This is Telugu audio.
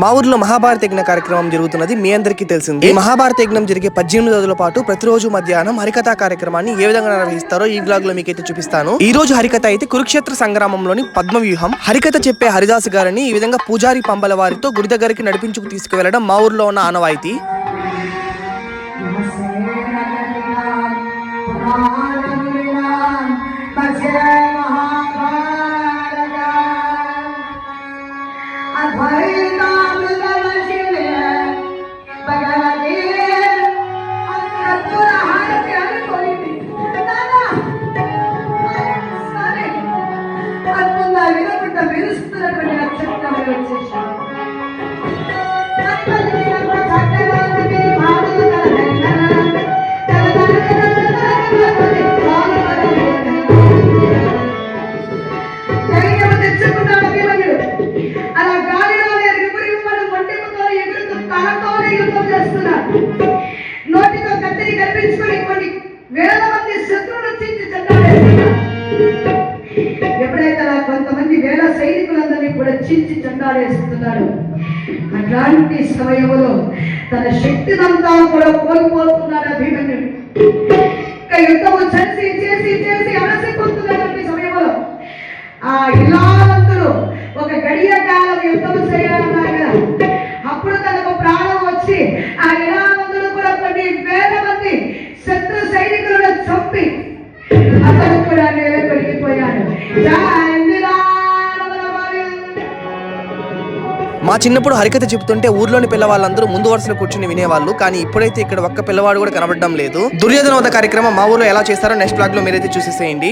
మా ఊర్లో మహాభారత యజ్ఞ కార్యక్రమం జరుగుతున్నది మీ అందరికీ తెలిసింది. ఈ మహాభారత యజ్ఞం జరిగే పద్దెనిమిది రోజుల పాటు ప్రతిరోజు మధ్యాహ్నం హరికథా కార్యక్రమాన్ని ఏ విధంగా నిర్వహిస్తారో ఈ బ్లాగ్లో మీకైతే చూపిస్తాను. ఈ రోజు హరికథ అయితే కురుక్షేత్ర సంగ్రామంలోని పద్మవ్యూహం. హరికథ చెప్పే హరిదాస్ గారిని ఈ విధంగా పూజారి పంబల వారితో గుడి దగ్గరికి నడిపించుకు తీసుకువెళ్ళడం మా ఊర్లో ఉన్న ఆనవాయితీ. ధైర్యం తెచ్చుకున్నాడు అభిమన్యుడు. అలా గాలిలో ఎగురుతూ యుద్ధం నోటితో కత్తిని కనిపించుకొని కొన్ని వేల మంది శత్రువులు ఎప్పుడైతే అలా కొంతమంది కూడా చించి చెండాడేస్తున్నాడు అట్లాంటి సమయంలో తన శక్తినంతా కూడా కోల్పోతున్నాడు అభిమన్యుడు ఇంకా యుద్ధము చేసి చేసి చేసి అలసిపోతున్నటువంటి సమయంలో. ఆ ఇలాంతులు ఒక గడియ కాలం యుద్ధం చేయాలన్నారు కదా అప్పుడు తనకు ప్రాణం వచ్చి ఆ ఇలాంతులు కూడా కొన్ని వేల మంది శత్రు సైనికులను చంపి అతను కూడా నేల కొరిగిపోయాడు మా చిన్నప్పుడు హరికథ చెబుతుంటే ఊర్లోని పిల్లవాళ్ళందరూ ముందు వరుసలో కూర్చుని వినేవాళ్ళు కానీ ఇప్పుడైతే ఇక్కడ ఒక్క పిల్లవాడు కూడా కనబడడం లేదు. దుర్యోధన వద్ద కార్యక్రమం మా ఊర్లో ఎలా చేస్తారో నెక్స్ట్ బ్లాగ్లో మీరైతే చూసేసేయండి.